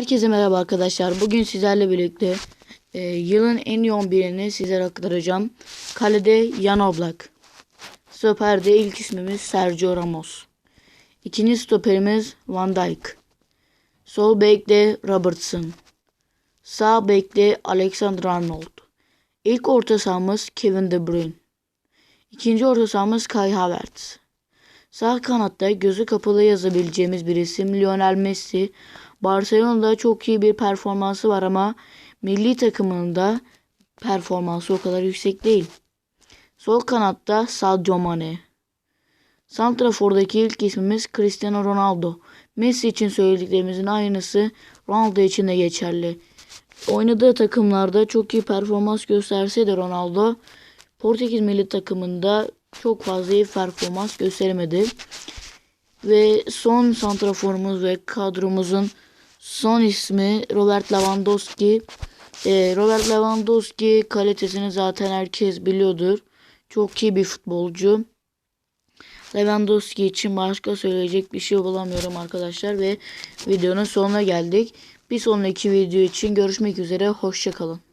Herkese merhaba arkadaşlar. Bugün sizlerle birlikte e, yılın en iyi 11'ini sizlere aktaracağım. Kalede Jan Oblak. Stoperde ilk ismimiz Sergio Ramos. İkinci stoperimiz Van Dijk. Sol bekte Robertson. Sağ bekte Alexander-Arnold. İlk orta sahamız Kevin De Bruyne. İkinci orta sahamız Kai Havertz. Sağ kanatta gözü kapalı yazabileceğimiz bir isim Lionel Messi. Barcelona'da çok iyi bir performansı var ama milli takımında performansı o kadar yüksek değil. Sol kanatta Sadio Mane. Santrafor'daki ilk ismimiz Cristiano Ronaldo. Messi için söylediklerimizin aynısı Ronaldo için de geçerli. Oynadığı takımlarda çok iyi performans gösterse de Ronaldo Portekiz milli takımında çok fazla iyi performans gösteremedi. Ve son santraforumuz ve kadromuzun son ismi Robert Lewandowski. Ee, Robert Lewandowski kalitesini zaten herkes biliyordur. Çok iyi bir futbolcu. Lewandowski için başka söyleyecek bir şey bulamıyorum arkadaşlar ve videonun sonuna geldik. Bir sonraki video için görüşmek üzere. Hoşçakalın.